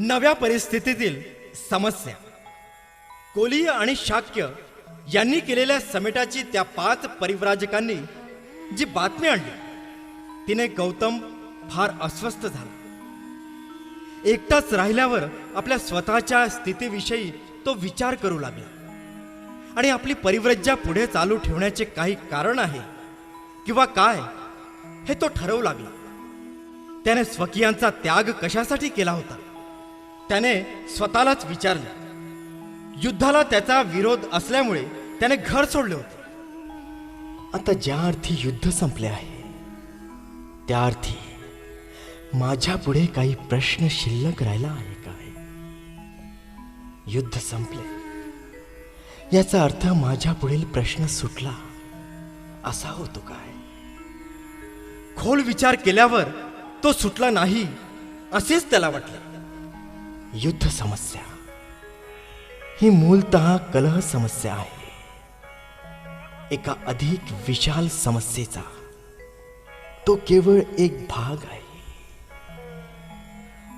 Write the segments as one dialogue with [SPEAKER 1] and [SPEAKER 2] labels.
[SPEAKER 1] नव्या परिस्थितीतील समस्या. कोलीय आणि शाक्य यांनी केलेल्या समेटाची त्या पाच परिव्राजकांनी जी बातमी आणली तिने गौतम फार अस्वस्थ झाला. एकटाच राहिल्यावर आपल्या स्वतःच्या स्थितीविषयी तो विचार करू लागला. आणि आपली परिव्रज्या पुढे चालू ठेवण्याचे काही कारण आहे किंवा काय हे तो ठरवू लागला. त्याने स्वकीयांचा त्याग कशासाठी केला होता? त्याने स्वतःलाच विचारले. युद्धाला त्याचा विरोध असल्यामुळे त्याने घर सोडले होते. आता ज्या अर्थी युद्ध संपले आहे त्या अर्थी माझ्या पुढे काही प्रश्न शिल्लक राहिला आहे काय युद्ध संपले. याचा अर्थ माझ्या पुढील प्रश्न सुटला. असा होतो काय? खोल विचार केल्यावर तो सुटला नाही असेच त्याला वाटले. युद्ध समस्या. ही मूलतः कलह समस्या आहे. एका अधिक विशाल समस्येचा तो केवळ एक भाग आहे.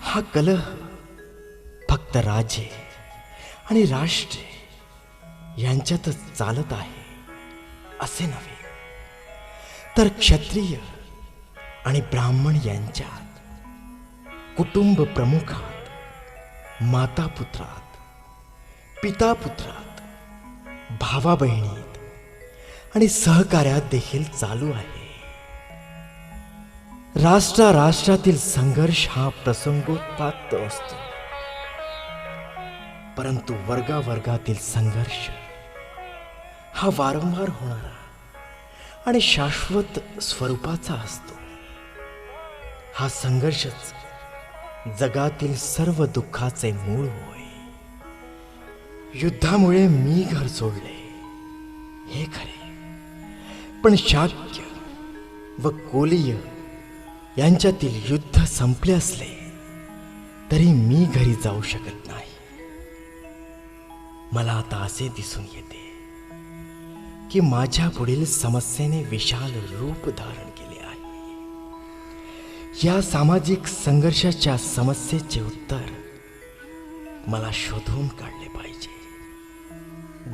[SPEAKER 1] हा कलह फक्त राज्ये आणि राष्ट्रे यांच्यातच चालत आहे असे नव्हे तर क्षत्रिय आणि ब्राह्मण यांच्यात कुटुंब प्रमुखात माता पुत्रात पिता पुत्रात भावा बहिणीत आणि सहकार्यात देखील चालू आहे. राष्ट्रा राष्ट्रातील संघर्ष हा प्रसंगोत्पात असतो. परंतु वर्गावर्गातील संघर्ष हा वारंवार होणारा आणि शाश्वत स्वरूपाचा असतो. हा संघर्षच जगातील सर्व दुःखाचे मूळ होय. युद्धामुळे मी घर सोडले. हे खरे. पण शाक्य व कोलीय यांच्यातील युद्ध संपले असले तरी मी घरी जाऊ शकत नाही. मला आता असे दिसून येते की माझ्या पुढील समस्येने विशाल रूप धारण या सामाजिक संघर्षाच्या समस्येचे उत्तर मला शोधून काढले पाहिजे.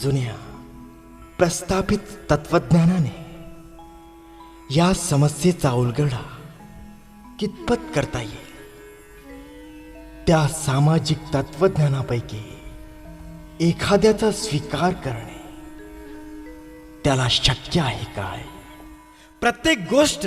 [SPEAKER 1] जुन्या प्रस्थापित तत्वज्ञानाने या समस्येचा उलगडा कितपत करता येईल? त्या सामाजिक तत्वज्ञानापैकी एखाद्याचा स्वीकार करणे त्याला शक्य आहे काय? प्रत्येक गोष्ट